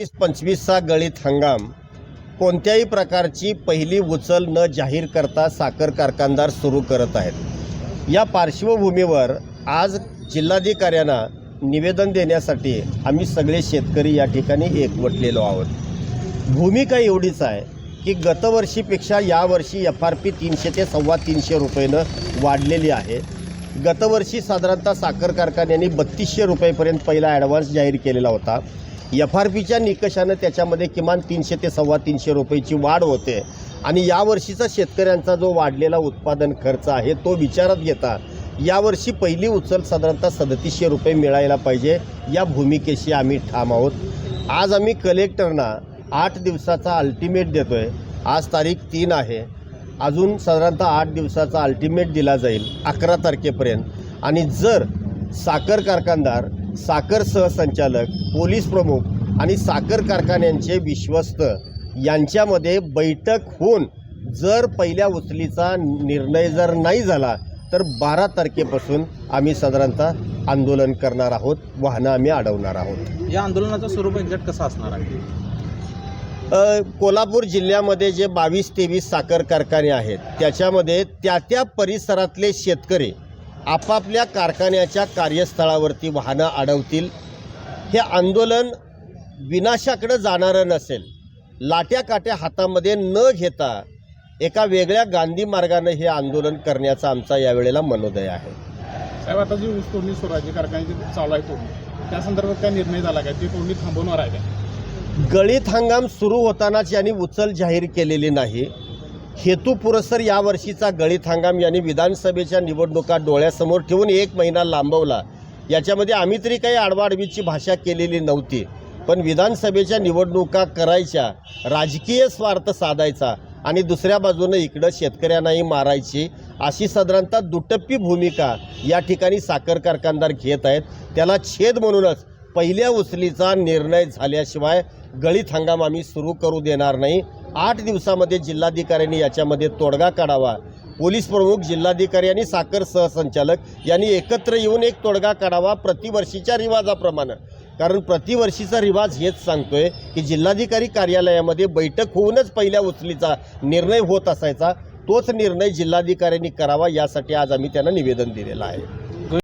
वीस पंचवीसचा गळीत हंगाम. कोणत्याही प्रकारची पहिली उचल न जाहीर करता साखर कारखानदार सुरू करत आहेत. या पार्श्वभूमीवर आज जिल्हाधिकाऱ्यांना निवेदन देण्यासाठी आम्ही सगळे शेतकरी या ठिकाणी एकवटलेलो आहोत. भूमिका एवढीच आहे की गतवर्षीपेक्षा यावर्षी एफ आर पी तीनशे ते सव्वा तीनशे रुपयेनं वाढलेली आहे. गतवर्षी साधारणतः साखर कारखान्यांनी बत्तीसशे रुपयेपर्यंत पहिला ॲडव्हान्स जाहीर केलेला होता. एफ आर पीच्या निकषानं त्याच्यामध्ये किमान तीनशे ते सव्वा तीनशे रुपयेची वाढ होते. आणि यावर्षीचा शेतकऱ्यांचा जो वाढलेला उत्पादन खर्च आहे तो विचारात घेता यावर्षी पहिली उचल साधारणतः सदतीसशे रुपये मिळायला पाहिजे. या भूमिकेशी आम्ही ठाम आहोत. आज आम्ही कलेक्टरना आठ दिवसाचा अल्टिमेट देतो आहे आज तारीख तीन आहे. अजून साधारणतः आठ दिवसाचा अल्टिमेट दिला जाईल अकरा तारखेपर्यंत. आणि जर साखर कारखानदार साखर सहसंचालक पोलीस प्रमुख आणि साखर कारखान्यांचे विश्वस्त यांच्यामध्ये बैठक होऊन जर पहिल्या उचलीचा निर्णय जर नाही झाला तर बारा तारखेपासून आम्ही साधारणतः आंदोलन करणार आहोत वाहनं आम्ही अडवणार आहोत. या आंदोलनाचं स्वरूप एक्झॅक्ट कसं असणार आहे? कोल्हापूर जिल्ह्यामध्ये जे बावीस तेवीस साखर कारखाने आहेत त्याच्यामध्ये त्या त्या परिसरातले शेतकरी आपापल्या कारखान्याच्या कार्यस्थळावरती वाहनं अडवतील. हे आंदोलन विनाशाकडं जाणारं नसेल. लाट्या काट्या हातामध्ये न घेता एका वेगळ्या गांधी मार्गानं हे आंदोलन करण्याचा आमचा यावेळेला मनोदय आहे. साहेब आता जी ऊस तोडणी सुरू आहे जी कारखान्याची चालू आहे तोडणी त्या संदर्भात काय निर्णय झाला काय? ती तोडणी थांबवणार आहे काय? गळीत हंगाम सुरू होतानाच यांनी उचल जाहीर केलेली नाही. हेतू पुरस्सर यावर्षीचा गळीत हंगाम यांनी विधानसभेच्या निवडणुका डोळ्यासमोर ठेवून एक महिना लांबवला. याच्यामध्ये आम्ही तरी काही आडवाडवीची भाषा केलेली नव्हती पण विधानसभेच्या निवडणुका करायच्या राजकीय स्वार्थ साधायचा आणि दुसऱ्या बाजूनं इकडं शेतकऱ्यांनाही मारायची अशी साधारणतः दुटप्पी भूमिका या ठिकाणी साखर कारखानदार घेत आहेत. त्याला छेद म्हणूनच पहिल्या उचलीचा निर्णय झाल्याशिवाय गळीत हंगाम आम्ही सुरू करू देणार नाही. आठ दिवसामध्ये जिल्हाधिकाऱ्यांनी याच्यामध्ये तोडगा काढावा. पोलीस प्रमुख जिल्हाधिकारी आणि साखर सहसंचालक यांनी एकत्र येऊन एक तोडगा काढावा प्रतिवर्षीच्या रिवाजाप्रमाणे. कारण प्रतिवर्षीचा रिवाज हेच सांगतोय की जिल्हाधिकारी कार्यालयामध्ये बैठक होऊनच पहिल्या उचलीचा निर्णय होत असायचा. तोच निर्णय जिल्हाधिकाऱ्यांनी करावा यासाठी आज आम्ही त्यांना निवेदन दिलेलं आहे.